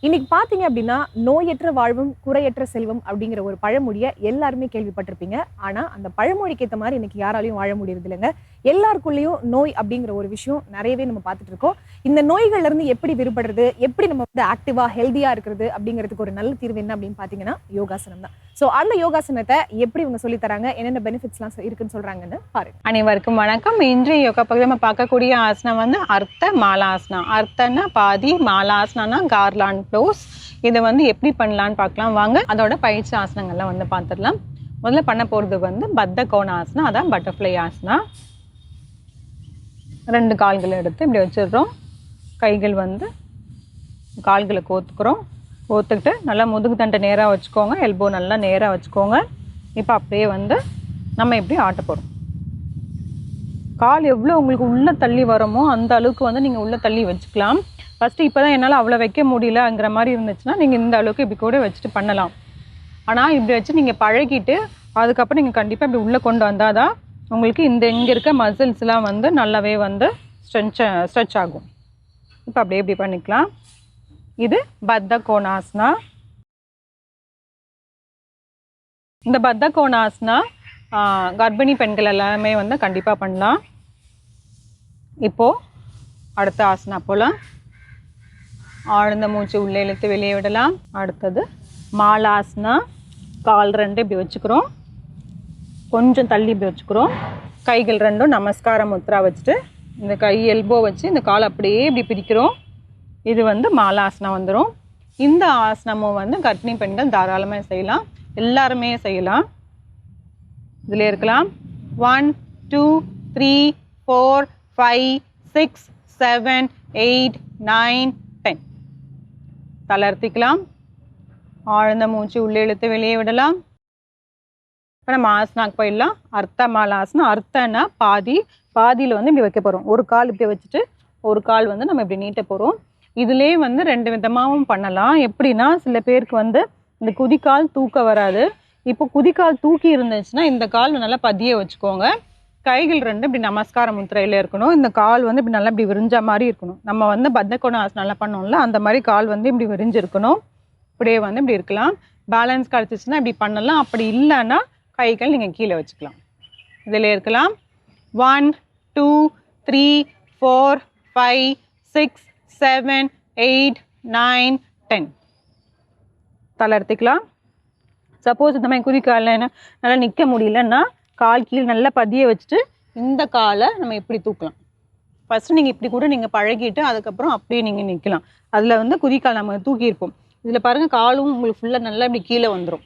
இன்னைக்கு பார்த்தீங்க அப்படின்னா நோயற்ற வாழ்வும் குறையற்ற செல்வம் அப்படிங்கிற ஒரு பழமொழியை எல்லாருமே கேள்விப்பட்டிருப்பீங்க. ஆனா அந்த பழமொழிக்கு ஏற்ற மாதிரி இன்னைக்கு யாராலையும் வாழ முடியறது இல்லைங்க எல்லாருக்குள்ளேயும் நோய் அப்படிங்கிற ஒரு விஷயம் நிறையவே நம்ம பார்த்துட்டு இருக்கோம். இந்த நோய்கள்ல இருந்து எப்படி விடுபடுறது எப்படி நம்ம வந்து ஆக்டிவா ஹெல்த்தியா இருக்கிறது அப்படிங்கிறதுக்கு ஒரு நல்ல தீர்வு என்ன அப்படின்னு பாத்தீங்கன்னா யோகாசனம் தான். ஸோ அந்த யோகாசனத்தை எப்படி இவங்க சொல்லி தராங்க என்னென்ன பெனிஃபிட்ஸ்லாம் இருக்குன்னு சொல்றாங்கன்னு பாருங்க. அனைவருக்கும் வணக்கம். இன்றைய யோகா பகுதியில் நம்ம பார்க்கக்கூடிய ஆசனம் வந்து அர்த்த மாலாசனா அர்த்தனா பாதி மாலாசனா கார்லான் ப்ளோஸ் இதை வந்து எப்படி பண்ணலான்னு பார்க்கலாம். வாங்க அதோட பயிற்சி ஆசனங்கள்லாம் வந்து பார்த்துடலாம். முதல்ல பண்ண போகிறது வந்து பத்த கோண ஆசனா அதான் பட்டர்ஃப்ளை ஆசனா ரெண்டு கால்களை எடுத்து இப்படி வச்சிடுறோம். கைகள் வந்து கால்களை கோத்துக்கிறோம். கோத்துக்கிட்டு நல்லா முதுகு தண்டை நேராக வச்சுக்கோங்க. எல்போ நல்லா நேராக வச்சுக்கோங்க. இப்போ அப்படியே வந்து நம்ம இப்படி ஆட்ட போகிறோம் கால் எவ்வளோ உங்களுக்கு உள்ளே தள்ளி வரமோ அந்த அளவுக்கு வந்து நீங்கள் உள்ளே தள்ளி வச்சுக்கலாம். ஃபஸ்ட்டு இப்போ தான் என்னால் அவ்வளோ வைக்க முடியலங்கிற மாதிரி இருந்துச்சுன்னா நீங்கள் இந்த அளவுக்கு இப்படி கூட வச்சுட்டு பண்ணலாம். ஆனால் இப்படி வச்சு நீங்கள் பழகிட்டு அதுக்கப்புறம் நீங்கள் கண்டிப்பாக இப்படி உள்ளே கொண்டு வந்தால் தான் உங்களுக்கு இந்த இங்கே இருக்க மசில்ஸ்லாம் வந்து நல்லாவே வந்து ஸ்ட்ரெச் ஸ்ட்ரெச் ஆகும். இப்போ அப்படியே இப்படி பண்ணிக்கலாம். இது பத்த கோணாஸ்னா இந்த பத்த கோணாஸ்னா கர்ப்பிணி பெண்கள் எல்லாமே வந்து கண்டிப்பாக பண்ணலாம். இப்போது அடுத்த ஆசனா போகலாம் ஆழ்ந்த மூச்சு உள்ளே இழுத்து வெளியே விடலாம். அடுத்தது மாலாசனா கால் ரெண்டு இப்படி வச்சுக்கிறோம். கொஞ்சம் தள்ளி இப்படி வச்சுக்கிறோம். கைகள் ரெண்டும் நமஸ்கார முத்ரா வச்சுட்டு இந்த கை எல்போ வச்சு இந்த கால் அப்படியே இப்படி பிரிக்கிறோம். இது வந்து மாலாசனம் வந்துடும் இந்த ஆசனமும் வந்து கர்ப்பிணி பெண்கள் தாராளமாக செய்யலாம். எல்லாருமே செய்யலாம். இதில் இருக்கலாம். One two three four five six seven eight nine ten தளர்த்திக்கலாம். ஆழ்ந்த மூச்சு உள்ளே இழுத்து வெளியே விடலாம். இப்போ நம்ம ஆசனாக்கு போயிடலாம். அர்த்த ஆசனம் அர்த்தனா பாதி பாதியில் வந்து இப்படி வைக்க போகிறோம் ஒரு கால் இப்படி வச்சுட்டு ஒரு கால் வந்து நம்ம இப்படி நீட்ட போகிறோம் இதுலேயே வந்து ரெண்டு விதமாகவும் பண்ணலாம். எப்படின்னா சில பேருக்கு வந்து இந்த குதிக்கால் தூக்க வராது. இப்போ குதிக்கால் தூக்கி இருந்துச்சுன்னா இந்த கால் நல்லா பதிய வச்சுக்கோங்க. கைகள் ரெண்டு இப்படி நமஸ்கார முத்திரையில் இருக்கணும். இந்த கால் வந்து இப்படி நல்லா இப்படி விரிஞ்ச மாதிரி இருக்கணும். நம்ம வந்து பத்தக்கோண ஆசனம் நல்லா பண்ணோம்ல அந்த மாதிரி கால் வந்து இப்படி விரிஞ்சிருக்கணும். இப்படியே வந்து இப்படி இருக்கலாம். பேலன்ஸ் கிடச்சிச்சின்னா இப்படி பண்ணலாம். அப்படி இல்லைன்னா கைகள் நீங்கள் கீழே வச்சுக்கலாம். இதில் இருக்கலாம். One two three four five six seven eight nine ten தளர்த்திக்கலாம் suppose இந்த மாதிரி குதிக்காலில் என்ன நல்லா நிற்க முடியலன்னா கால் கீழே நல்லா பதிய வச்சுட்டு இந்த காலை நம்ம இப்படி தூக்கலாம். ஃபஸ்ட்டு நீங்கள் இப்படி கூட நீங்கள் பழகிட்டு அதுக்கப்புறம் அப்படியே நீங்கள் நிற்கலாம் அதில் வந்து குதிக்கால் நம்ம தூக்கியிருப்போம். இதில் பாருங்கள் காலும் உங்களுக்கு ஃபுல்லாக நல்லா இப்படி கீழே வந்துடும்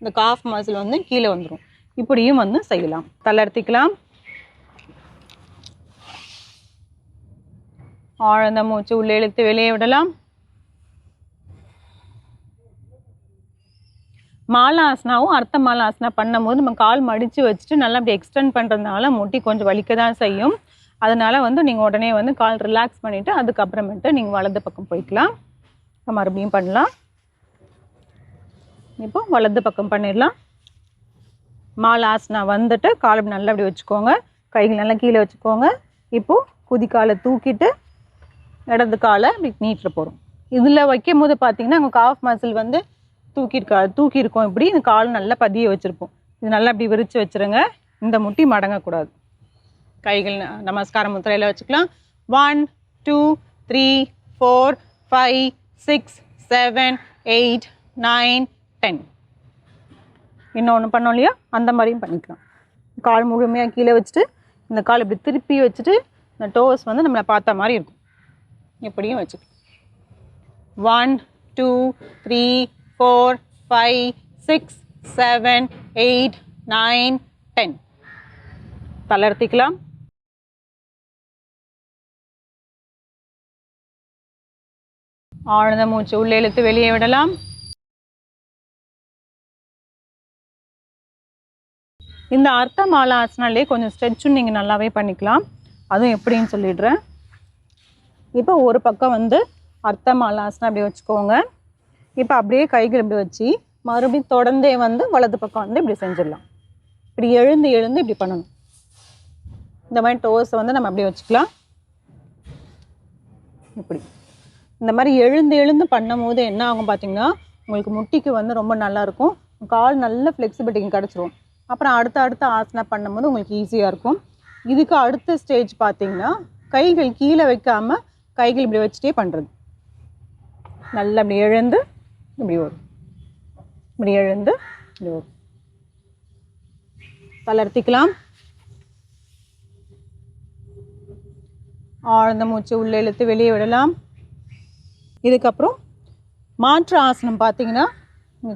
இந்த காஃப் மசில் வந்து கீழே வந்துடும் இப்படியும் வந்து செய்யலாம். தளர்த்திக்கலாம். ஆழ்ந்த மூச்சு உள்ளே இழுத்து வெளியே விடலாம். மாலாசனாவும் அர்த்த மாலாசனா பண்ணும்போது நம்ம கால் மடித்து வச்சுட்டு நல்லா அப்படி எக்ஸ்டெண்ட் பண்ணுறதுனால முட்டி கொஞ்சம் வலிக்க தான் செய்யும். அதனால் வந்து நீங்கள் உடனே வந்து கால் ரிலாக்ஸ் பண்ணிவிட்டு அதுக்கப்புறமேட்டு நீங்கள் வலது பக்கம் போய்க்கலாம். மறுபடியும் பண்ணலாம். இப்போ வலது பக்கம் பண்ணிடலாம். மாலாசனா வந்துட்டு கால் நல்லா அப்படி வச்சுக்கோங்க. கைகள் நல்லா கீழே வச்சுக்கோங்க. இப்போது குதிக்காலை தூக்கிட்டு இடது காலை இப்படி நீட்டில் போகிறோம் இதில் வைக்கும் போது பார்த்தீங்கன்னா உங்கள் காஃப் மசில் வந்து தூக்கியிருக்கா தூக்கியிருக்கோம். இப்படி இந்த கால் நல்லா பதிய வச்சுருப்போம். இது நல்லா இப்படி விரித்து வச்சுருங்க. இந்த முட்டி மடங்கக்கூடாது. கைகள் நமஸ்காரம் நமஸ்கார முத்திரையில் வச்சுக்கலாம். One two three four five six seven eight nine ten இன்னொன்று பண்ணோம் இல்லையா? அந்த மாதிரியும் பண்ணிக்கலாம். கால் முழுமையாக கீழே வச்சுட்டு இந்த கால் இப்படி திருப்பி வச்சுட்டு இந்த டோஸ் வந்து நம்மளை பார்த்த மாதிரி இருக்கும். எப்படியும் வச்சுக்கலாம். One two three four five six seven eight nine ten தளர்த்திக்கலாம் ஆழ்ந்த மூச்சு உள்ளே இழுத்து வெளியே விடலாம். இந்த அர்த்த மாலா ஆசனாலே கொஞ்சம் ஸ்ட்ரெச்சும் நீங்கள் நல்லாவே பண்ணிக்கலாம். அதுவும் எப்படின்னு சொல்லிடுறேன். இப்போ ஒரு பக்கம் வந்து அர்த்த மாலா ஆசனம் அப்படி வச்சுக்கோங்க. இப்போ அப்படியே கைகள் இப்படி வச்சு மறுபடியும் தொடர்ந்தே வந்து வலது பக்கம் வந்து இப்படி செஞ்சிடலாம். இப்படி எழுந்து எழுந்து இப்படி பண்ணணும். இந்த மாதிரி டோஸை வந்து நம்ம அப்படியே வச்சுக்கலாம். இப்படி. இந்த மாதிரி எழுந்து எழுந்து பண்ணும் போது என்ன ஆகும் பார்த்தீங்கன்னா உங்களுக்கு முட்டிக்கு வந்து ரொம்ப நல்லாயிருக்கும் கால் நல்ல ஃப்ளெக்சிபிலிட்டி கிடச்சிரும். அப்புறம் அடுத்த அடுத்த ஆசனா பண்ணும்போது உங்களுக்கு ஈஸியாக இருக்கும். இதுக்கு அடுத்த ஸ்டேஜ் பார்த்தீங்கன்னா கைகள் கீழே வைக்காமல் கைகள் இப்படி வச்சுட்டே பண்ணுறது நல்லா இப்படி எழுந்து இப்படி வரும். இப்படி எழுந்து இப்படி வரும். தளர்த்திக்கலாம். ஆழ்ந்த மூச்சு உள்ளே இழுத்து வெளியே விடலாம். இதுக்கப்புறம் மாற்று ஆசனம் பார்த்தீங்கன்னா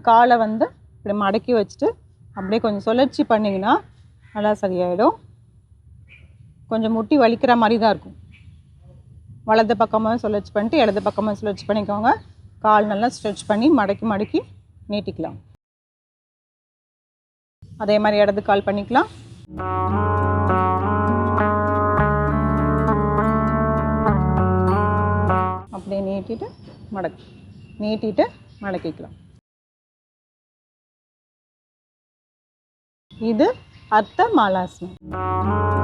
காலை வந்து இப்படி மடக்கி வச்சுட்டு அப்படியே கொஞ்சம் சுழற்சி பண்ணிங்கன்னா நல்லா சரியாயிடும். கொஞ்சம் முட்டி வலிக்கிற மாதிரி தான் இருக்கும். வலது பக்கமாக சுழற்சி பண்ணிட்டு இடது பக்கமாக சுழற்சி பண்ணிக்கோங்க. கால் நல்லா ஸ்ட்ரெச் பண்ணி மடக்கி மடக்கி நீட்டிக்கலாம். அதே மாதிரி இடது கால் பண்ணிக்கலாம். அப்படியே நீட்டிட்டு மடக்கு நீட்டிட்டு மடக்கிக்கலாம். இது அர்த்த மாலாசனம்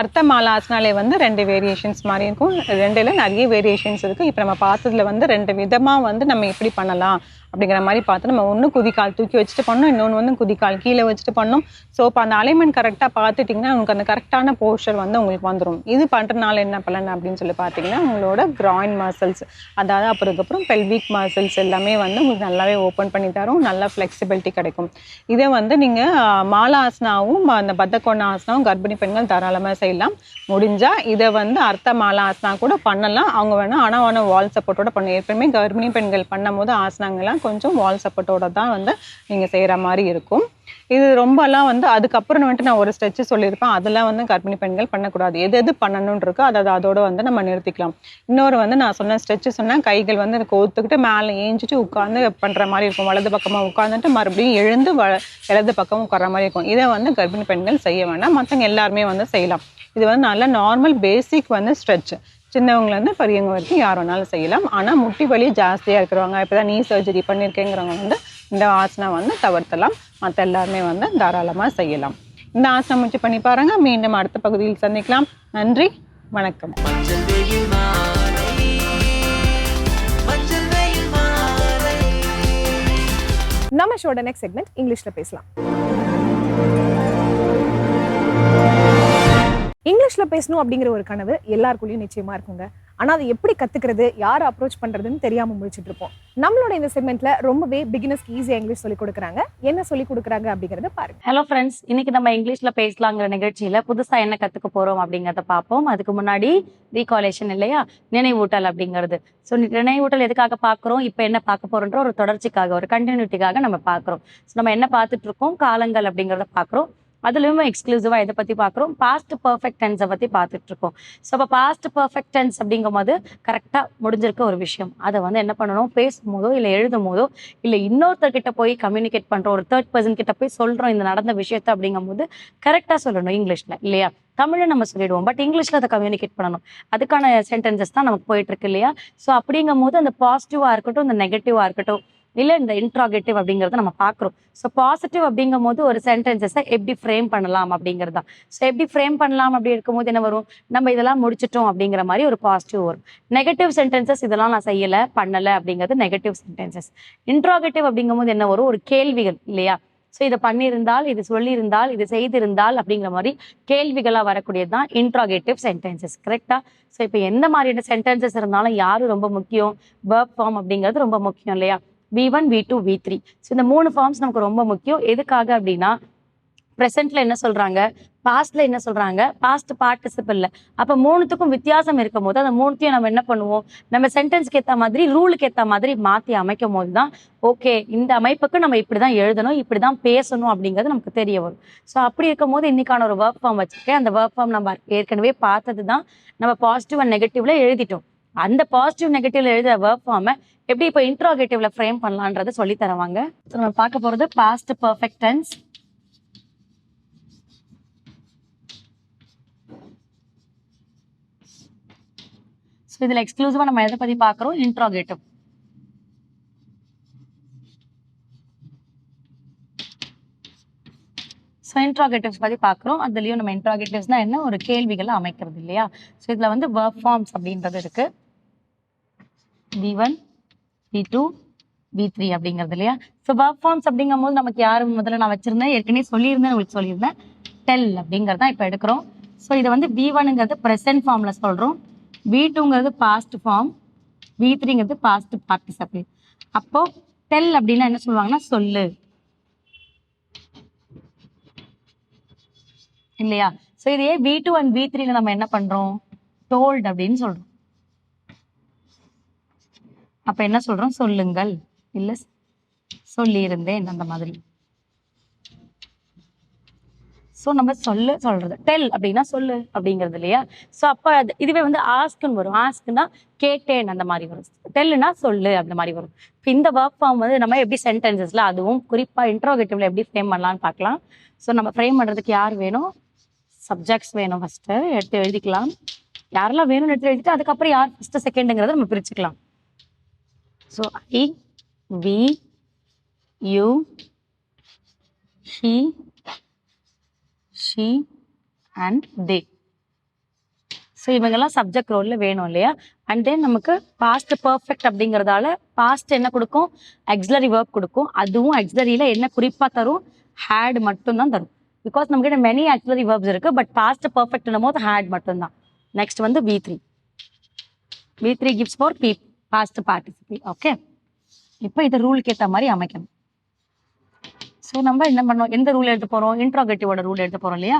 அர்த்தமாலாசனாலே வந்து ரெண்டு வேரியேஷன்ஸ் மாதிரி இருக்கும். ரெண்டுல நிறைய வேரியேஷன்ஸ் இருக்குது இப்போ நம்ம பார்த்ததுல வந்து ரெண்டு விதமாக வந்து நம்ம எப்படி பண்ணலாம் அப்படிங்கிற மாதிரி பார்த்து நம்ம ஒன்று குதிக்கால் தூக்கி வச்சுட்டு பண்ணோம் இன்னொன்று வந்து குதிக்கால் கீழே வச்சுட்டு பண்ணோம் ஸோ இப்போ அந்த அலைன்மெண்ட் கரெக்டாக பார்த்துட்டிங்கன்னா உங்களுக்கு அந்த கரெக்டான போஸ்டர் வந்து உங்களுக்கு வந்துடும் இது பண்ணுறதுனால என்ன பலன் அப்படின்னு சொல்லி பார்த்தீங்கன்னா உங்களோட கிராயின் மசில்ஸ் அதாவது அப்புறதுக்கப்புறம் பெல்விக் மசில்ஸ் எல்லாமே வந்து உங்களுக்கு நல்லாவே ஓப்பன் பண்ணி தரும். நல்ல ஃப்ளெக்சிபிலிட்டி கிடைக்கும். இதை வந்து நீங்கள் மாலாசனாவும் அந்த பத்தக்கொண்ண ஆசனாவும் கர்ப்பிணி பெண்கள் தாராளமாக செய்யலாம். முடிஞ்சால் இதை வந்து அர்த்த மாலாசனா கூட பண்ணலாம். அவங்க வேணால் ஆனால் வால் சப்போர்ட்டோட பண்ண ஏற்கனவே கர்ப்பிணி பெண்கள் பண்ணும்போது ஆசனங்கள்லாம் கொஞ்சம் வால் சப்போர்ட்டோட தான் வந்து நீங்கள் செய்கிற மாதிரி இருக்கும். இது ரொம்பலாம் வந்து அதுக்கப்புறம் வந்துட்டு நான் ஒரு ஸ்ட்ரெச்சு சொல்லியிருப்பேன். அதெல்லாம் வந்து கர்ப்பிணி பெண்கள் பண்ணக்கூடாது. எது எது பண்ணணும்னு இருக்கோ அதை அதை அதோட வந்து நம்ம நிறுத்திக்கலாம். இன்னொரு வந்து நான் சொன்ன ஸ்ட்ரெச்சு சொன்னேன் கைகள் வந்து கோத்துக்கிட்டு மேலே ஏஞ்சிட்டு உட்காந்து பண்ணுற மாதிரி இருக்கும். வலது பக்கமாக உட்காந்துட்டு மறுபடியும் எழுந்து வ இடது பக்கம் உட்கார மாதிரி இருக்கும். இதை வந்து கர்ப்பிணி பெண்கள் செய்ய வேண்டாம் மற்றவங்க எல்லாருமே வந்து செய்யலாம். இது வந்து நல்ல நார்மல் பேசிக் வந்து ஸ்ட்ரெச் சின்னவங்கலேருந்து பெரியவங்க வரைக்கும் யார் வேணாலும் செய்யலாம். ஆனால் முட்டி வலி ஜாஸ்தியாக இருக்கிறவங்க இப்போ தான் நீ சர்ஜரி பண்ணியிருக்கேங்கிறவங்க வந்து இந்த ஆசனம் வந்து தவிர்த்தலாம். மற்ற எல்லாருமே வந்து தாராளமாக செய்யலாம். இந்த ஆசனம் முயற்சி பண்ணி பாருங்கள் மீண்டும் அடுத்த பகுதியில் சந்திக்கலாம். நன்றி. வணக்கம். மஞ்சள் நம்ம ஷோட நெக்ஸ்ட் செக்மெண்ட் இங்கிலீஷில் பேசலாம். இங்கிலீஷ்ல பேசணும் அப்படிங்கிற ஒரு கனவு எல்லாருக்குள்ளயும் நிச்சயமா இருக்குங்க. ஆனா அதை எப்படி கற்றுக்கிறது யார் அப்ரோச் பண்றதுன்னு தெரியாமல் முடிச்சிட்டு இருப்போம். நம்மளோட இந்த செக்மெண்ட்ல ரொம்பவே பிகினர்ஸ்க்கு ஈஸியாக இங்கிலீஷ் சொல்லி கொடுக்குறாங்க. என்ன சொல்லி கொடுக்குறாங்க அப்படிங்கறத பாருங்க. ஹலோ ஃப்ரெண்ட்ஸ் இன்னைக்கு நம்ம இங்கிலீஷில் பேசலாங்கிற நிகழ்ச்சியில புதுசாக என்ன கற்றுக்க போறோம் அப்படிங்கிறத பார்ப்போம் அதுக்கு முன்னாடி ரீகாலேஷன் இல்லையா? நினைவூட்டல் அப்படிங்கிறது. ஸோ நினைவூட்டல் எதுக்காக பார்க்குறோம் இப்போ என்ன பார்க்க போகிறோன்ற ஒரு தொடர்ச்சிக்காக ஒரு கண்டினியூட்டிக்காக நம்ம பார்க்குறோம் ஸோ நம்ம என்ன பார்த்துட்டு இருக்கோம்? காலங்கள் அப்படிங்கிறத பார்க்குறோம் அதுலயுமே எக்ஸ்க்ளூசிவா எதை பத்தி பார்க்குறோம் பாஸ்ட் பர்ஃபெக்ட் டென்ஸை பத்தி பார்த்துட்டு இருக்கோம் ஸோ அப்போ பாஸ்ட் பர்ஃபெக்ட் டென்ஸ் அப்படிங்கும்போது கரெக்டா முடிஞ்சிருக்க ஒரு விஷயம். அதை வந்து என்ன பண்ணணும்? பேசும்போதோ இல்லை எழுதும் போதோ இல்லை இன்னொருத்தர்கிட்ட போய் கம்யூனிகேட் பண்றோம் ஒரு தேர்ட் பர்சன் கிட்ட போய் சொல்றோம் இந்த நடந்த விஷயத்த அப்படிங்கும்போது கரெக்டா சொல்லணும் இங்கிலீஷ்ல இல்லையா? தமிழை நம்ம சொல்லிடுவோம். பட் இங்கிலீஷில் அதை கம்யூனிகேட் பண்ணணும். அதுக்கான சென்டென்சஸ் தான் நமக்கு போயிட்டு இருக்கு இல்லையா? ஸோ அப்படிங்கும் போது அந்த பாசிட்டிவாக இருக்கட்டும் இந்த நெகட்டிவாக இருக்கட்டும் இல்லை இந்த இன்ட்ராகேட்டிவ் அப்படிங்கிறத நம்ம பார்க்குறோம் ஸோ பாசிட்டிவ் அப்படிங்கும் போது ஒரு சென்டென்சஸை எப்படி ஃப்ரேம் பண்ணலாம் அப்படிங்கிறது தான் ஸோ எப்படி ஃப்ரேம் பண்ணலாம் அப்படி இருக்கும்போது என்ன வரும்? நம்ம இதெல்லாம் முடிச்சிட்டோம் அப்படிங்கிற மாதிரி ஒரு பாசிட்டிவ் வரும். நெகட்டிவ் சென்டென்சஸ் இதெல்லாம் நான் செய்யல பண்ணலை அப்படிங்கிறது நெகட்டிவ் சென்டென்சஸ் இன்ட்ராகேட்டிவ் அப்படிங்கும்போது என்ன வரும்? ஒரு கேள்விகள் இல்லையா? ஸோ இதை பண்ணியிருந்தால் இது சொல்லியிருந்தால் இது செய்திருந்தால் அப்படிங்கிற மாதிரி கேள்விகளாக வரக்கூடியது தான் இன்ட்ராகேட்டிவ் சென்டென்சஸ் கரெக்டாக ஸோ இப்போ எந்த மாதிரியான சென்டென்சஸ் இருந்தாலும் யாரும் ரொம்ப முக்கியம்? Verb ஃபார்ம் அப்படிங்கிறது ரொம்ப முக்கியம் இல்லையா? V one V two V three so இந்த மூணு ஃபார்ம்ஸ் நமக்கு ரொம்ப முக்கியம். எதுக்காக அப்படின்னா ப்ரெசென்ட்ல என்ன சொல்றாங்க பாஸ்ட்ல என்ன சொல்றாங்க பாஸ்ட் பார்ட்டிசிபிள்ல அப்ப மூணுத்துக்கும் வித்தியாசம் இருக்கும் போது அந்த மூணுத்தையும் நம்ம என்ன பண்ணுவோம்? நம்ம சென்டென்ஸ்க்கு ஏற்ற மாதிரி ரூலுக்கு ஏற்ற மாதிரி மாத்தி அமைக்கும் போது தான் ஓகே இந்த அமைப்புக்கு நம்ம இப்படிதான் எழுதணும் இப்படிதான் பேசணும் அப்படிங்கிறது நமக்கு தெரிய வரும். ஸோ அப்படி இருக்கும் போது இன்னைக்கான ஒரு ஒர்க் ஃபார்ம் வச்சிருக்கேன். அந்த ஒர்க் ஃபார்ம் நம்ம ஏற்கனவே பார்த்தது தான் நம்ம பாசிட்டிவ் அண்ட் நெகட்டிவ்ல எழுதிட்டோம். அந்த பாசிட்டிவ் நெகட்டிவ்ல எழுத ஒர்க் ஃபார்மை எப்படி இப்போ இன்ட்ரோகேட்டிவ்ல ஃப்ரேம் பண்ணலான்றத சொல்லி தருவாங்க நம்ம பார்க்க போறது பாஸ்ட் பர்ஃபெக்ட் டென்ஸ் ஸோ இதில் எக்ஸ்க்ளூசிவாக நம்ம எதை பற்றி பார்க்குறோம்? இன்ட்ரோகேட்டிவ் ஸோ இன்ட்ராகேட்டிவ்ஸ் பற்றி பார்க்குறோம். அதுலேயும் நம்ம இன்ட்ராகேட்டிவ்ஸ்னால் என்ன? ஒரு கேள்விகளை அமைக்கிறது இல்லையா? ஸோ இதில் வந்து ஒர்க் ஃபார்ம்ஸ் அப்படின்றது இருக்குது V one V two V three அப்படிங்கிறது இல்லையா? ஸோ ஒர்க் ஃபார்ம்ஸ் அப்படிங்கும் போது நமக்கு யார் முதல்ல நான் வச்சிருந்தேன்? ஏற்கனவே சொல்லியிருந்தேன் உங்களுக்கு சொல்லியிருந்தேன். டெல் அப்படிங்கிறது தான் இப்போ எடுக்கிறோம். ஸோ இதை வந்து வி ஒனுங்கிறது ப்ரெசன்ட் ஃபார்மில் சொல்கிறோம் வி டூங்கிறது பாஸ்ட் ஃபார்ம் வி த்ரீங்கிறது பாஸ்ட் பார்ட்டிசிபிள் அப்போ டெல் அப்படின்னா என்ன சொல்லுவாங்கன்னா சொல்லு. இல்லையா? ஸோ இதையே வி டூ அண்ட் வி த்ரீல நம்ம என்ன பண்றோம்? டோல்ட் அப்படின்னு சொல்றோம். அப்ப என்ன சொல்றோம்? சொல்லுங்கள். இல்ல சொல்லியிருந்தேன் அந்த மாதிரி. ஸோ நம்ம சொல்லு சொல்றது. டெல் அப்படின்னா சொல்லு அப்படிங்கிறது இல்லையா? ஸோ அப்போ அது இதுவே வந்து ஆஸ்க்குன்னு வரும். ஆஸ்க்குன்னா கேட்டேன் அந்த மாதிரி வரும். டெல்லுனா சொல்லு அந்த மாதிரி வரும். இப்போ இந்த ஒர்க் ஃபார்ம் வந்து நம்ம எப்படி சென்டென்சஸ்ல அதுவும் குறிப்பாக இன்ட்ரோகேட்டிவ்ல எப்படி ஃப்ரேம் பண்ணலாம்னு பார்க்கலாம். ஸோ நம்ம ஃப்ரேம் பண்ணுறதுக்கு யார் வேணும்? சப்ஜெக்ட்ஸ் வேணும் ஃபஸ்ட்டு எடுத்து எழுதிக்கலாம். யாரெல்லாம் வேணும்னு எடுத்து எழுதிட்டு அதுக்கப்புறம் யார் ஃபஸ்ட்டு செகண்டுங்கிறத நம்ம பிரிச்சுக்கலாம். So I we you he she and they so இவங்கெல்லாம் சப்ஜெக்ட் ரோலில் வேணும் இல்லையா? அண்ட் தென் நமக்கு பாஸ்ட் பர்ஃபெக்ட் அப்படிங்கிறதால பாஸ்ட் என்ன கொடுக்கும்? எக்ஸலரி வேர்ப் கொடுக்கும். அதுவும் எக்ஸலரியில் என்ன குறிப்பாக தரும்? ஹேட் மட்டும்தான் தரும். பிகாஸ் நம்மகிட்ட மெனி ஆக்சுவலி வேர்ப்ஸ் இருக்கு பட் பாஸ்ட் பர்ஃபெக்ட்னும் போது ஹேட் மட்டும்தான். நெக்ஸ்ட் வந்து V three V three gifts for beep past participate okay இப்போ இது ரூலுக்கு ஏற்ற மாதிரி அமைக்கணும். ஸோ நம்ம என்ன பண்ணோம் எந்த ரூல் எடுத்து போகிறோம் இன்ட்ராகேட்டிவோட ரூல் எடுத்து போகிறோம் இல்லையா?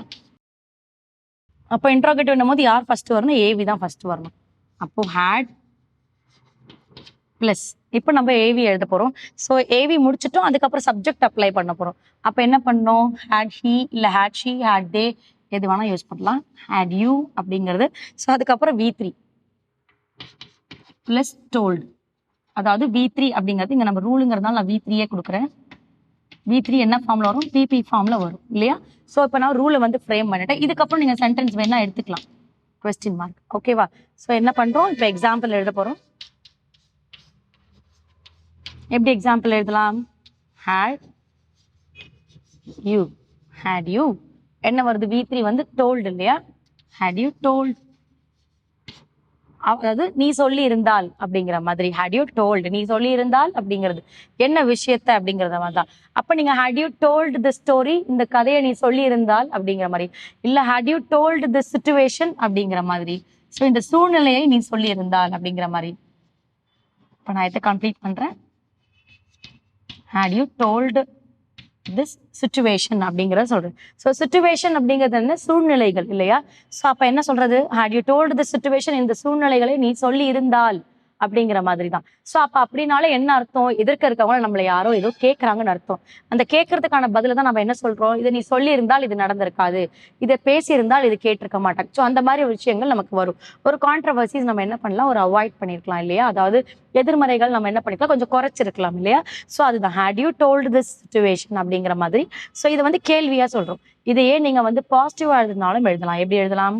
அப்போ இன்ட்ராகேட்டிவ் போது யார் ஃபர்ஸ்ட் வரணும்? ஏவி தான் ஃபர்ஸ்ட் வரணும். அப்போ ஹேட் ப்ளஸ் இப்போ நம்ம ஏவி எழுத போகிறோம் ஸோ ஏவி முடிச்சிட்டோம். அதுக்கப்புறம் சப்ஜெக்ட் அப்ளை பண்ண போகிறோம் அப்போ என்ன பண்ணோம் ஹேட் ஹீ இல்லை ஹேட் ஷி ஹேட் தே எது வேணால் யூஸ் பண்ணலாம். ஹேட் யூ அப்படிங்கிறது. ஸோ அதுக்கப்புறம் வி த்ரீ ப்ளஸ் டோல்டு அதாவது வி த்ரீ அப்படிங்கிறது இங்கே நம்ம ரூலுங்கிறதுனால நான் வி த்ரீயே கொடுக்குறேன். வி த்ரீ என்ன ஃபார்மில் வரும்? பிபி ஃபார்மில் வரும். இல்லையா? ஸோ இப்போ நான் ரூலை வந்து ஃப்ரேம் பண்ணிட்டேன். இதுக்கப்புறம் நீங்கள் சென்டென்ஸ் வேணால் எடுத்துக்கலாம். கொஸ்டின் மார்க் ஓகேவா ஸோ என்ன பண்ணுறோம் இப்போ எக்ஸாம்பிள் எழுத போகிறோம் எப்படி எக்ஸாம்பிள் எழுதலாம்? ஹேட் யூ ஹேட் யூ என்ன வருது? வி த்ரீ வந்து டோல்டு இல்லையா? ஹேட் யூ டோல்ட் அதாவது நீ சொல்லி இருந்தால் அப்படிங்கிற மாதிரி. ஹேட் யூ டோல்டு நீ சொல்லி இருந்தால் அப்படிங்கிறது. என்ன விஷயத்த அப்படிங்கிறத மாதிரி தான் அப்ப நீங்க had you told the story இந்த கதையை நீ சொல்லி இருந்தால் அப்படிங்கிற மாதிரி. இல்ல had you told the situation அப்படிங்கிற மாதிரி. ஸோ இந்த சூழ்நிலையை நீ சொல்லி இருந்தால் அப்படிங்கிற மாதிரி. இப்போ நான் இதை கம்ப்ளீட் பண்றேன். Had you told this situation அப்படிங்கிறத சொல்றேன். ஸோ சுச்சுவேஷன் அப்படிங்கிறது என்ன? சூழ்நிலைகள் இல்லையா? ஸோ அப்போ என்ன சொல்றது? Had you told the situation இந்த சூழ்நிலைகளை நீ சொல்லி இருந்தால் அப்படிங்கிற மாதிரி தான் ஸோ அப்போ அப்படின்னாலே என்ன அர்த்தம்? எதிர்க்க இருக்கவங்கள நம்மளை யாரோ ஏதோ கேட்குறாங்கன்னு அர்த்தம். அந்த கேட்கறதுக்கான பதில தான் நம்ம என்ன சொல்றோம்? இதை நீ சொல்லியிருந்தால் இது நடந்திருக்காது. இதை பேசியிருந்தால் இது கேட்டிருக்க மாட்டாங்க. ஸோ அந்த மாதிரி விஷயங்கள் நமக்கு வரும். ஒரு கான்ட்ரவர்சிஸ் நம்ம என்ன பண்ணலாம்? ஒரு அவாய்ட் பண்ணியிருக்கலாம் இல்லையா? அதாவது எதிர்மறைகள் நம்ம என்ன பண்ணிக்கலாம்? கொஞ்சம் குறைச்சிருக்கலாம் இல்லையா? ஸோ அதுதான். Had you told this situation அப்படிங்கிற மாதிரி. ஸோ இதை வந்து கேள்வியாக சொல்கிறோம் இதையே நீங்கள் வந்து பாசிட்டிவாக எழுதினாலும் எழுதலாம். எப்படி எழுதலாம்?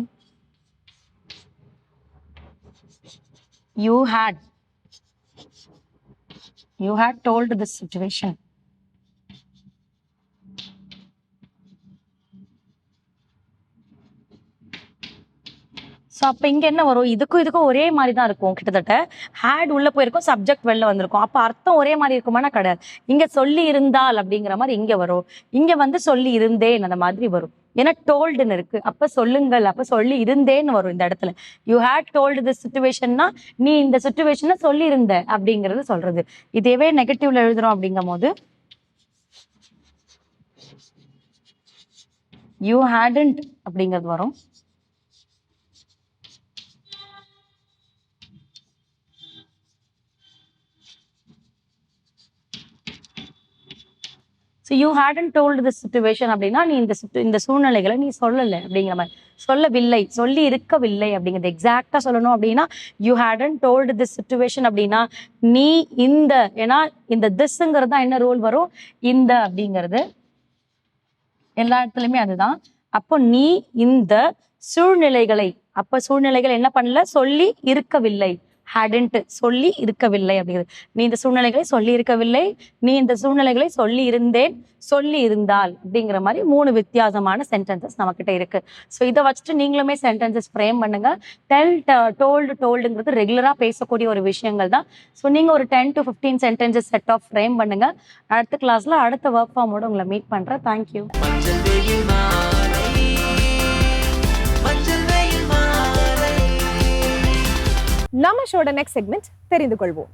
You had you had told this situation so அப்போ இங்கே என்ன வரும்? இதுக்கும் இதுக்கும் ஒரே மாதிரி தான் இருக்கும் கிட்டத்தட்ட. ஹேட் உள்ள போயிருக்கும் சப்ஜெக்ட் வெளில வந்திருக்கும். அப்போ அர்த்தம் ஒரே மாதிரி இருக்குமானா கிடையாது. இங்கே சொல்லி இருந்தால் அப்படிங்கிற மாதிரி இங்கே வரும். இங்கே வந்து சொல்லி இருந்தேன் அந்த மாதிரி வரும். ஏன்னா டோல்டுன்னு இருக்கு. அப்போ சொல்லுங்கள். அப்போ சொல்லி இருந்தேன்னு வரும் இந்த இடத்துல. யூ ஹேட் டோல்டு திஸ் சுச்சுவேஷன்னா நீ இந்த சுச்சுவேஷனை சொல்லி இருந்த அப்படிங்கிறது சொல்றது. இதேவே நெகட்டிவ்ல எழுதுறோம் அப்படிங்கும் போது யூ ஹேடன்ட் அப்படிங்கிறது வரும். So you hadn't told the situation அப்படின்னா நீ இந்த இந்த சூழ்நிலைகளை நீ சொல்லலை அப்படிங்கிற மாதிரி. சொல்லவில்லை சொல்லி இருக்கவில்லை அப்படிங்கிறது எக்ஸாக்டாக சொல்லணும் அப்படின்னா you hadn't told the situation அப்படின்னா நீ இந்த ஏன்னா இந்த திஸ்ங்கிறது தான் என்ன ரோல் வரும்? இந்த அப்படிங்கிறது. எல்லா இடத்துலையுமே அதுதான். அப்போ நீ இந்த சூழ்நிலைகளை அப்போ சூழ்நிலைகள் என்ன பண்ணல? சொல்லி இருக்கவில்லை. ஹேடன்ட் சொல்லி இருக்கவில்லை அப்படிங்கிறது. நீ இந்த சூழ்நிலைகளை சொல்லி இருக்கவில்லை. நீ இந்த சூழ்நிலைகளை சொல்லி இருந்தேன். சொல்லி இருந்தால் அப்படிங்கிற மாதிரி மூணு வித்தியாசமான சென்டென்சஸ் நம்மக்கிட்ட இருக்கு. ஸோ இதை வச்சுட்டு நீங்களுமே சென்டென்சஸ் ஃப்ரேம் பண்ணுங்க. டெல் டோல்டு டோல்டுங்கிறது ரெகுலராக பேசக்கூடிய ஒரு விஷயங்கள் தான். ஸோ நீங்கள் ஒரு ten to fifteen sentences set of frame பண்ணுங்க. அடுத்த கிளாஸ்ல அடுத்த ஒர்க் ஃபார்மோட உங்களை மீட் பண்ணுறேன் தேங்க்யூ நம்ம ஷோட நெக்ஸ்ட் செக்மெண்ட் தெரிந்து கொள்வோம்.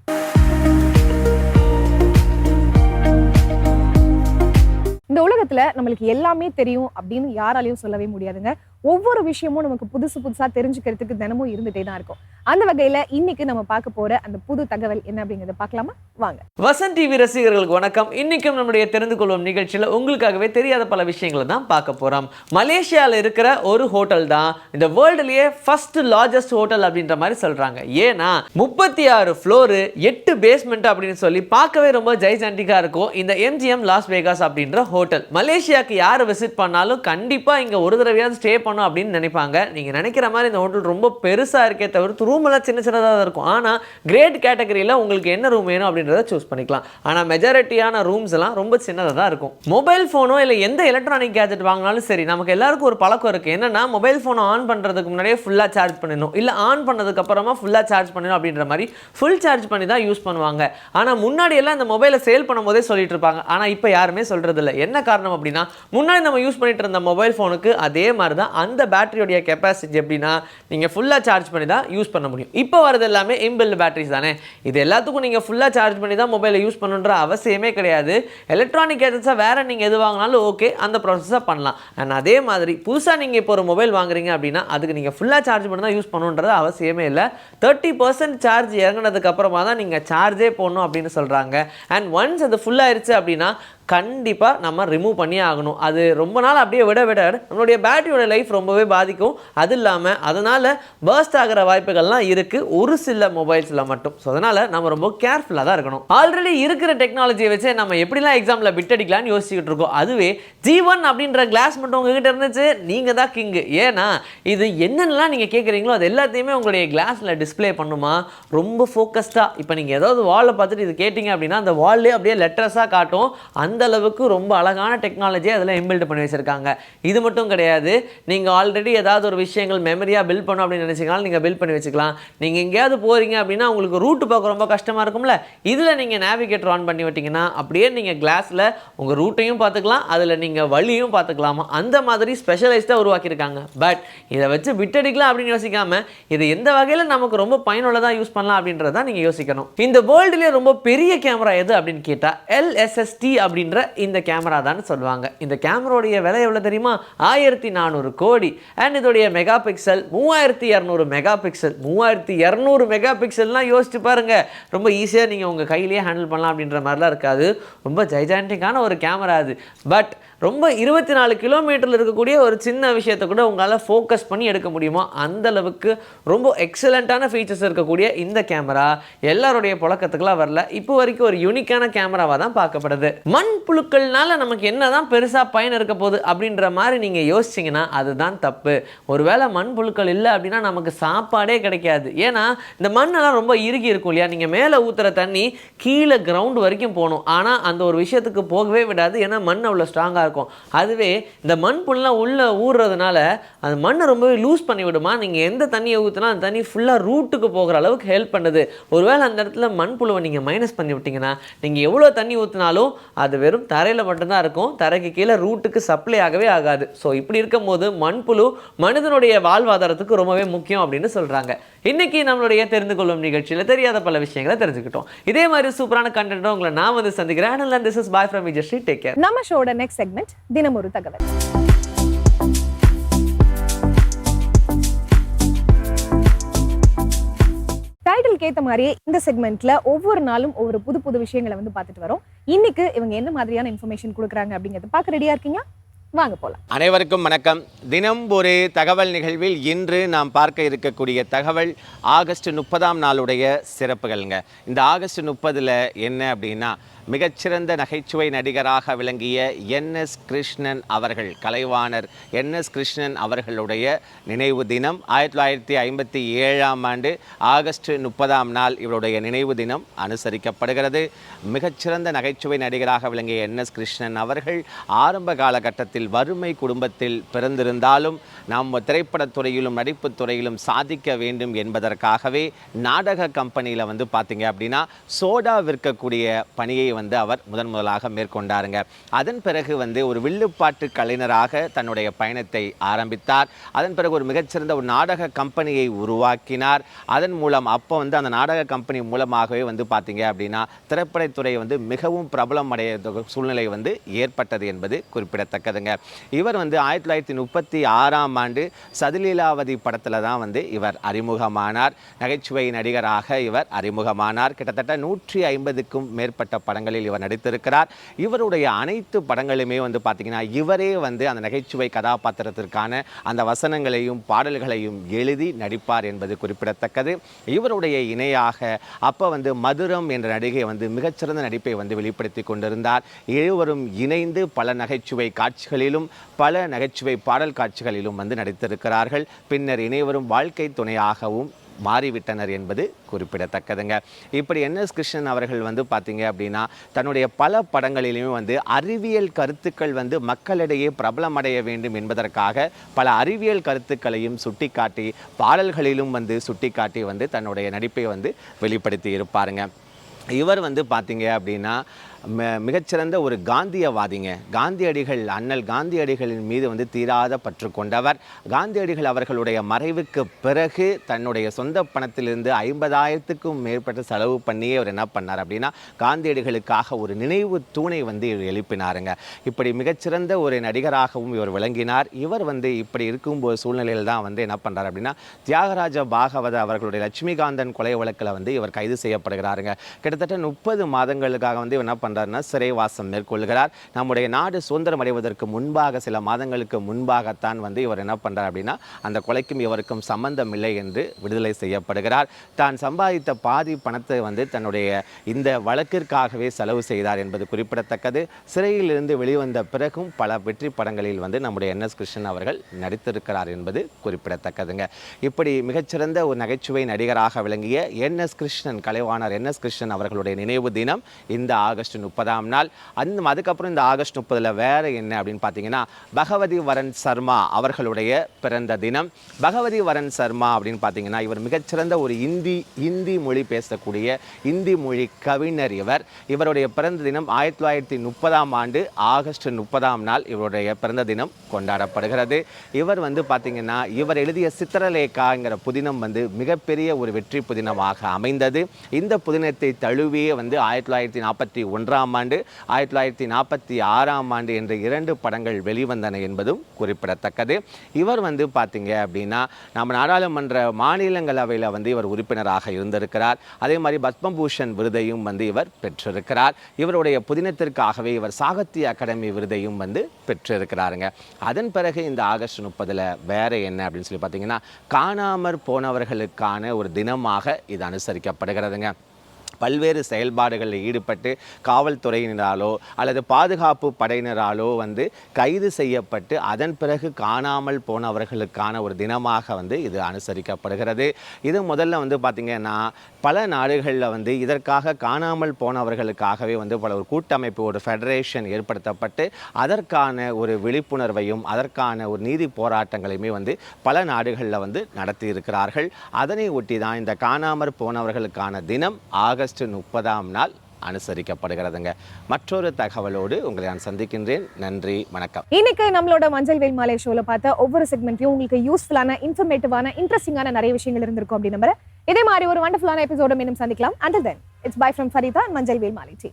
இந்த உலகத்துல நம்மளுக்கு எல்லாமே தெரியும் அப்படின்னு யாராலையும் சொல்லவே முடியாதுங்க. ஒவ்வொரு விஷயமும் நமக்கு புதுசு புதுசா தெரிஞ்சுக்கிறதுக்கு தினமும் இருந்துட்டே தான் இருக்கும். அந்த வகையில இன்னைக்கு நம்ம பார்க்க போற அந்த புது தகவல் என்ன அப்படிங்கறத பார்க்கலாமா? வாங்க. வசந்த் டிவி ரசிகர்களுக்கு வணக்கம். இன்னைக்கும் நம்முடைய தெரிந்து கொள்வோம் நிகழ்ச்சியில் உங்களுக்காகவே தெரியாத பல விஷயங்களை தான் பார்க்க போறோம். மலேசியாவில் இருக்கிற ஒரு ஹோட்டல் தான் இந்த வேர்ல்டுலயே ஃபர்ஸ்ட் லார்ஜஸ்ட் ஹோட்டல் அப்படின்ற மாதிரி சொல்றாங்க. ஏன்னா முப்பத்தி ஆறு ஃப்ளோரு எட்டு பேஸ்மெண்ட் அப்படின்னு சொல்லி பார்க்கவே ரொம்ப ஜைஜாண்டிக்கா இருக்கும். இந்த எம்ஜிஎம் லாஸ் வேகாஸ் அப்படின்ற ஹோட்டல். மலேசியாக்கு யார் விசிட் பண்ணாலும் கண்டிப்பா இங்க ஒரு தடவையாவது ஸ்டே பண்ண பண்ணணும் அப்படின்னு நினைப்பாங்க. நீங்க நினைக்கிற மாதிரி இந்த ஹோட்டல் ரொம்ப பெருசா இருக்கே தவிர்த்து ரூம் எல்லாம் சின்ன சின்னதாக தான் இருக்கும். ஆனால் கிரேட் கேட்டகரியில் உங்களுக்கு என்ன ரூம் வேணும் அப்படின்றத சூஸ் பண்ணிக்கலாம். ஆனால் மெஜாரிட்டியான ரூம்ஸ் எல்லாம் ரொம்ப சின்னதாக தான் இருக்கும் மொபைல் ஃபோனோ இல்லை எந்த எலக்ட்ரானிக் கேஜெட் வாங்கினாலும் சரி நமக்கு எல்லாருக்கும் ஒரு பழக்கம் இருக்குது என்னன்னா மொபைல் ஃபோனை ஆன் பண்ணுறதுக்கு முன்னாடியே ஃபுல்லாக சார்ஜ் பண்ணிடணும். இல்லை ஆன் பண்ணதுக்கு அப்புறமா ஃபுல்லாக சார்ஜ் பண்ணணும் அப்படின்ற மாதிரி ஃபுல் சார்ஜ் பண்ணி தான் யூஸ் பண்ணுவாங்க. ஆனால் முன்னாடி எல்லாம் இந்த மொபைலை சேல் பண்ணும்போதே சொல்லிட்டு இருப்பாங்க. ஆனால் இப்போ யாருமே சொல்கிறது இல்லை என்ன காரணம் அப்படின்னா முன்னாடி நம்ம யூஸ் பண்ணிட்டு இருந்த மொபைல் ஃபோனுக்கு அதே மாதிரி தான் அந்த பேட்டரியோடைய கெப்பாசிட்டி எப்படின்னா நீங்கள் ஃபுல்லாக சார்ஜ் பண்ணி தான் யூஸ் பண்ண முடியும். இப்போ வரது எல்லாமே இம்பில்டு பேட்டரிஸ் தானே. இது எல்லாத்துக்கும் நீங்கள் ஃபுல்லாக சார்ஜ் பண்ணி தான் மொபைலை யூஸ் பண்ணுன்ற அவசியமே கிடையாது. எலக்ட்ரானிக் கேஜெட்ஸாக வேறு நீங்கள் எது வாங்கினாலும் ஓகே அந்த ப்ராசஸாக பண்ணலாம். அண்ட் அதே மாதிரி புதுசாக நீங்கள் இப்போ ஒரு மொபைல் வாங்குறீங்க அப்படின்னா அதுக்கு நீங்கள் ஃபுல்லாக சார்ஜ் பண்ணி தான் யூஸ் பண்ணுன்றது அவசியமே இல்லை. தேர்ட்டி பர்சன்ட் சார்ஜ் இறங்கினதுக்கு அப்புறமா தான் நீங்கள் சார்ஜே போடணும் அப்படின்னு சொல்கிறாங்க அண்ட் ஒன்ஸ் அது ஃபுல்லாகிருச்சு அப்படின்னா கண்டிப்பாக நம்ம ரிமூவ் பண்ணியே ஆகணும். அது ரொம்ப நாள் அப்படியே விட விட நம்மளுடைய பேட்டரியோட லைஃப் ரொம்பவே பாதிக்கும். அது இல்லாமல் அதனால் பர்ஸ்ட் ஆகிற வாய்ப்புகள்லாம் இருக்குது ஒரு சில மொபைல்ஸில் மட்டும். ஸோ அதனால் நம்ம ரொம்ப கேர்ஃபுல்லாக தான் இருக்கணும். ஆல்ரெடி இருக்கிற டெக்னாலஜியை வச்சு நம்ம எப்படிலாம் எக்ஸாமில் பிட் அடிக்கலாம்னு யோசிச்சுக்கிட்டு இருக்கோம். அதுவே ஜி ஒன் அப்படின்ற கிளாஸ் மட்டும் உங்ககிட்ட இருந்துச்சு. நீங்கள் தான் கிங்கு ஏன்னா இது என்னென்னலாம் நீங்கள் கேட்குறீங்களோ அது எல்லாத்தையுமே உங்களுடைய கிளாஸில் டிஸ்ப்ளே பண்ணுமா? ரொம்ப ஃபோக்கஸ்டாக இப்போ நீங்கள் ஏதாவது வாலில் பார்த்துட்டு இது கேட்டிங்க அப்படின்னா அந்த வால்லே அப்படியே லெட்டர்ஸாக காட்டும். அந்த அந்த அளவுக்கு ரொம்ப அழகான டெக்னாலஜியை அதில் இம்பில்ட் பண்ணி வச்சுருக்காங்க. இது மட்டும் கிடையாது நீங்கள் ஆல்ரெடி ஏதாவது ஒரு விஷயங்கள் மெமரியாக பில்ட் பண்ணணும் அப்படின்னு நினச்சிங்கனாலும் நீங்கள் பில்ட் பண்ணி வச்சுக்கலாம். நீங்கள் எங்கேயாவது போகிறீங்க அப்படின்னா உங்களுக்கு ரூட் பார்க்க ரொம்ப கஷ்டமாக இருக்கும்ல. இதில் நீங்கள் நேவிகேட்டர் ஆன் பண்ணி விட்டிங்கன்னா அப்படியே நீங்கள் கிளாஸில் உங்கள் ரூட்டையும் பார்த்துக்கலாம் அதில் நீங்கள் வழியும் பார்த்துக்கலாமா. அந்த மாதிரி ஸ்பெஷலைஸ்டாக உருவாக்கியிருக்காங்க. பட் இதை வச்சு விட்டடிக்கலாம் அப்படின்னு யோசிக்காமல் இது எந்த வகையில் நமக்கு ரொம்ப பயனுள்ளதாக யூஸ் பண்ணலாம் அப்படின்றத நீங்கள் யோசிக்கணும். இந்த வேர்ல்டுலேயே ரொம்ப பெரிய கேமரா எது அப்படின்னு கேட்டால் எல்எஸ்எஸ்டி அப்படின்னு அப்படின்ற இந்த கேமரா தான் சொல்லுவாங்க. இந்த கேமராவுடைய விலை எவ்வளோ தெரியுமா? ஆயிரத்தி நானூறு கோடி. அண்ட் இதோடைய மெகா பிக்சல் மூவாயிரத்தி இரநூறு மெகா பிக்சல் மூவாயிரத்தி இரநூறு மெகா பிக்சல்லாம் யோசிச்சு பாருங்க. ரொம்ப ஈஸியாக நீங்கள் உங்கள் கையிலேயே ஹேண்டில் பண்ணலாம் அப்படின்ற மாதிரிலாம் இருக்காது. ரொம்ப ஜைஜான்டிக்கான ஒரு கேமரா அது. பட் ரொம்ப இருபத்தி நாலு கிலோமீட்டரில் இருக்கக்கூடிய ஒரு சின்ன விஷயத்தை கூட உங்களால் ஃபோக்கஸ் பண்ணி எடுக்க முடியுமோ? அந்தளவுக்கு ரொம்ப எக்ஸலண்ட்டான ஃபீச்சர்ஸ் இருக்கக்கூடிய இந்த கேமரா எல்லாருடைய புழக்கத்துக்குலாம் வரல. இப்போ வரைக்கும் ஒரு யூனிக்கான கேமராவாக தான் பார்க்கப்படுது. மண் புழுக்கள்னால நமக்கு என்னதான் பெருசாக பயன் இருக்க போகுது அப்படின்ற மாதிரி நீங்கள் யோசிச்சிங்கன்னா அதுதான் தப்பு. ஒருவேளை மண் புழுக்கள் இல்லை அப்படின்னா நமக்கு சாப்பாடே கிடைக்காது. ஏன்னா இந்த மண்ணெல்லாம் ரொம்ப இறுகி இருக்கும் இல்லையா? நீங்கள் மேலே ஊற்றுற தண்ணி கீழே கிரவுண்ட் வரைக்கும் போகணும். ஆனால் அந்த ஒரு விஷயத்துக்கு போகவே விடாது. ஏன்னா மண் அவ்வளோ ஸ்ட்ராங்காக இருக்கும் அதுவே இந்த மண் புல்லாம் உள்ளே ஊறுறதுனால அந்த மண்ணை ரொம்பவே லூஸ் பண்ணி விடுமா? நீங்கள் எந்த தண்ணியை ஊற்றினா அந்த தண்ணி ஃபுல்லாக ரூட்டுக்கு போகிற அளவுக்கு ஹெல்ப் பண்ணுது. ஒருவேளை அந்த இடத்துல மண் புழுவை நீங்கள் மைனஸ் பண்ணி விட்டீங்கன்னா நீங்கள் எவ்வளோ தண்ணி ஊற்றினாலும் அது வெறும் தரையில் மட்டும்தான் இருக்கும். தரைக்கு கீழே ரூட்டுக்கு சப்ளை ஆகவே ஆகாது. ஸோ இப்படி இருக்கும்போது மண்புழு மனிதனுடைய வாழ்வாதாரத்துக்கு ரொம்பவே முக்கியம் அப்படின்னு சொல்கிறாங்க இன்னைக்கு நம்மளுடைய தெரிந்து கொள்ளும் நிகழ்ச்சியில் தெரியாத பல விஷயங்களை தெரிஞ்சுக்கிட்டோம். இதே மாதிரி சூப்பரான கண்டென்ட்டை உங்களை நான் வந்து சந்திக்கிறேன். And this is bye from Vijayashree take care நம்ம ஷோட நெக்ஸ்ட் செக்மெண்ட் தினமொரு தகவல். டைட்டிலுக்கு ஏற்ற மாதிரியே இந்த செக்மெண்ட்ல ஒவ்வொரு நாளும் ஒவ்வொரு புது புது விஷயங்களை வந்து பார்த்துட்டு வரோம். இன்னைக்கு இவங்க என்ன மாதிரியான இன்ஃபர்மேஷன் கொடுக்குறாங்க அப்படிங்கிறத பார்க்க ரெடியா இருக்கீங்க வாங்க போலாம். அனைவருக்கும் வணக்கம். தினம் ஒரு தகவல் நிகழ்வில் இன்று நாம் பார்க்க இருக்கக்கூடிய தகவல் ஆகஸ்ட் முப்பதாம் நாளுடைய சிறப்புகள்ங்க. இந்த ஆகஸ்ட் முப்பதுல என்ன அப்படின்னா மிகச்சிறந்த நகைச்சுவை நடிகராக விளங்கிய என் எஸ் கிருஷ்ணன் அவர்கள் கலைவாணர் என் எஸ் கிருஷ்ணன் அவர்களுடைய நினைவு தினம் ஆயிரத்தி தொள்ளாயிரத்தி ஐம்பத்தி ஏழாம் ஆண்டு ஆகஸ்ட் முப்பதாம் நாள் இவருடைய நினைவு தினம் அனுசரிக்கப்படுகிறது. மிகச்சிறந்த நகைச்சுவை நடிகராக விளங்கிய என் எஸ் கிருஷ்ணன் அவர்கள் ஆரம்ப காலகட்டத்தில் வறுமை குடும்பத்தில் பிறந்திருந்தாலும் நாம் திரைப்படத்துறையிலும் நடிப்புத் துறையிலும் சாதிக்க வேண்டும் என்பதற்காகவே நாடக கம்பெனியில் வந்து பார்த்தீங்க அப்படின்னா சோடா விற்கக்கூடிய பணியை வந்து அவர் முதன் முதலாக மேற்கொண்டாருங்க. அதன் பிறகு வந்து ஒரு வில்லுப்பாட்டு கலைஞராக தன்னுடைய பயணத்தை ஆரம்பித்தார். அதன் பிறகு ஒரு மிகச்சிறந்த ஒரு நாடக கம்பெனியை உருவாக்கினார். அதன் மூலம் அப்போ வந்து அந்த நாடக கம்பெனி மூலமாகவே வந்து பார்த்தீங்க அப்படின்னா திரைப்படத்துறை வந்து மிகவும் பிரபலம் அடைய சூழ்நிலை வந்து ஏற்பட்டது என்பது குறிப்பிடத்தக்கதுங்க. இவர் வந்து ஆயிரத்தி தொள்ளாயிரத்தி முப்பத்தி ஆறாம் ஆண்டு சதிலீலாவதி படத்தில் தான் வந்து இவர் அறிமுகமானார். நகைச்சுவை நடிகராக இவர் அறிமுகமானார். கிட்டத்தட்ட நூற்றி ஐம்பதுக்கும் மேற்பட்ட படங்களில் இவர் நடித்திருக்கிறார். இவருடைய அனைத்து படங்களுமே வந்து பார்த்தீங்கன்னா இவரே வந்து அந்த நகைச்சுவை கதாபாத்திரத்திற்கான அந்த வசனங்களையும் பாடல்களையும் எழுதி நடிப்பார் என்பது குறிப்பிடத்தக்கது. இவருடைய இணையாக அப்போ வந்து மதுரம் என்ற நடிகை வந்து மிகச்சிறந்த நடிப்பை வந்து வெளிப்படுத்தி கொண்டிருந்தார். இருவரும் இணைந்து பல நகைச்சுவை காட்சிகளிலும் பல நகைச்சுவை பாடல் காட்சிகளிலும் வந்து நடித்திருக்கிறார்கள். பின்னர் இணைவரும் வாழ்க்கை துணையாகவும் மாறிவிட்டனர் என்பது குறிப்பிடத்தக்கதுங்க. இப்படி என். எஸ். கிருஷ்ணன் அவர்கள் வந்து பார்த்தீங்க அப்படின்னா தன்னுடைய பல படங்களிலுமே வந்து அறிவியல் கருத்துக்கள் வந்து மக்களிடையே பிரபலமடைய வேண்டும் என்பதற்காக பல அறிவியல் கருத்துக்களையும் சுட்டிக்காட்டி பாடல்களிலும் வந்து சுட்டிக்காட்டி வந்து தன்னுடைய நடிப்பை வந்து வெளிப்படுத்தி இருப்பாருங்க இவர் வந்து பார்த்தீங்க அப்படின்னா மிகச்சிறந்த ஒரு காந்தியவாதிங்க. காந்தியடிகள் அண்ணல் காந்தியடிகளின் மீது வந்து தீராத பற்று கொண்டவர். காந்தியடிகள் அவர்களுடைய மறைவுக்கு பிறகு தன்னுடைய சொந்த பணத்திலிருந்து ஐம்பதாயிரத்துக்கும் மேற்பட்ட செலவு பண்ணியே அவர் என்ன பண்ணார் அப்படின்னா காந்தியடிகளுக்காக ஒரு நினைவு தூணை வந்து இவர் எழுப்பினாருங்க. இப்படி மிகச்சிறந்த ஒரு நடிகராகவும் இவர் விளங்கினார். இவர் வந்து இப்படி இருக்கும்போது சூழ்நிலையில் தான் வந்து என்ன பண்ணுறார் அப்படின்னா தியாகராஜ பாகவத அவர்களுடைய லட்சுமிகாந்தன் கொலை வழக்கில் வந்து இவர் கைது செய்யப்படுகிறாருங்க. கிட்டத்தட்ட முப்பது மாதங்களுக்காக வந்து இவர் என்ன பண்ணுறாருன்னா சிறைவாசம் மேற்கொள்கிறார். நம்முடைய நாடு சுதந்திரம் அடைவதற்கு முன்பாக சில மாதங்களுக்கு முன்பாகத்தான் வந்து இவர் என்ன பண்ணுறார் அப்படின்னா அந்த கொலைக்கும் இவருக்கும் சம்பந்தம் இல்லை என்று விடுதலை செய்யப்படுகிறார். தான் சம்பாதித்த பாதி பணத்தை வந்து தன்னுடைய இந்த வழக்கிற்காகவே செலவு செய்தார் என்பது குறிப்பிடத்தக்கது. சிறையில் இருந்து வெளிவந்த பிறகும் பல வெற்றி படங்களில் வந்து நம்முடைய என்எஸ் கிருஷ்ணன் அவர்கள் நடித்திருக்கிறார் என்பது குறிப்பிடத்தக்கதுங்க. இப்படி மிகச்சிறந்த ஒரு நகைச்சுவை நடிகராக விளங்கிய N S Krishnan Kalaivanar NS Krishnan அவர்களுடைய நினைவு தினம் இந்த ஆகஸ்ட் முப்பதாம் நாள். அந்த அதுக்கப்புறம் இந்த ஆகஸ்ட் முப்பதில் வேற என்ன அப்படின்னு பார்த்தீங்கன்னா பகவதி வரன் சர்மா அவர்களுடைய பிறந்த தினம். பகவதி வரன் சர்மா அப்படின்னு பார்த்தீங்கன்னா இவர் மிகச்சிறந்த ஒரு இந்தி இந்தி மொழி பேசக்கூடிய இந்தி மொழி கவிஞர் இவர். இவருடைய பிறந்த தினம் ஆயிரத்தி தொள்ளாயிரத்தி முப்பதாம் ஆண்டு ஆகஸ்ட் முப்பதாம் நாள் இவருடைய பிறந்த தினம் கொண்டாடப்படுகிறது. இவர் வந்து பார்த்தீங்கன்னா இவர் எழுதிய சித்திரலேகாங்கிற புதினம் வந்து மிகப்பெரிய ஒரு வெற்றி புதினமாக அமைந்தது. இந்த புதினத்தை தழுவியே வந்து ஆயிரத்தி தொள்ளாயிரத்தி நாற்பத்தி ஒன்றாம் ஆண்டு ஆயிரத்தி தொள்ளாயிரத்தி நாற்பத்தி ஆறாம் ஆண்டு என்ற இரண்டு படங்கள் வெளிவந்தன என்பதும் குறிப்பிடத்தக்கது. இவர் வந்து பார்த்தீங்க அப்படின்னா நம்ம நாடாளுமன்ற மாநிலங்களவையில் வந்து இவர் உறுப்பினராக இருந்திருக்கிறார். அதே மாதிரி பத்மபூஷன் விருதையும் வந்து இவர் பெற்றிருக்கிறார். இவருடைய புதினத்திற்காகவே இவர் சாகித்ய அகாடமி விருதையும் வந்து பெற்றிருக்கிறாருங்க. அதன் பிறகு இந்த ஆகஸ்ட் முப்பதில் வேற என்ன அப்படின்னு சொல்லி பார்த்தீங்கன்னா காணாமற் போனவர்களுக்கான ஒரு தினமாக இது அனுசரிக்கப்படுகிறதுங்க. பல்வேறு செயல்பாடுகளில் ஈடுபட்டு காவல்துறையினராலோ அல்லது பாதுகாப்பு படையினராலோ வந்து கைது செய்யப்பட்டு அதன் பிறகு காணாமல் போனவர்களுக்கான ஒரு தினமாக வந்து இது அனுசரிக்கப்படுகிறது. இது முதல்ல வந்து பார்த்திங்கன்னா பல நாடுகளில் வந்து இதற்காக காணாமல் போனவர்களுக்காகவே வந்து பல ஒரு கூட்டமைப்பு ஒரு ஃபெடரேஷன் ஏற்படுத்தப்பட்டு அதற்கான ஒரு விழிப்புணர்வையும் அதற்கான ஒரு நீதி போராட்டங்களையுமே வந்து பல நாடுகளில் வந்து நடத்தி இருக்கிறார்கள் அதனை ஒட்டி தான் இந்த காணாமற் போனவர்களுக்கான தினம் ஆக ஆகஸ்ட் முப்பதாம் நாள் அனுசரிக்கப்படுகிறதுங்க. மற்றொரு தகவலோடு உங்களை நான் சந்திக்கின்றேன். நன்றி வணக்கம். இன்னைக்கு நம்மளோட மஞ்சள் வெயில் மாலை ஷோல பார்த்த ஒவ்வொரு செக்மெண்ட்லயும் உங்களுக்கு யூஸ்ஃபுல்லான இன்ஃபர்மேட்டிவான இன்ட்ரெஸ்டிங்கான நிறைய விஷயங்கள் இருந்திருக்கும் அப்படின்னு நம்புறேன். இதே மாதிரி ஒரு வண்டர்ஃபுல்லான எபிசோட மீண்டும் சந்திக்கலாம். Under then it's bye from Farida Manjal Vel Malai tea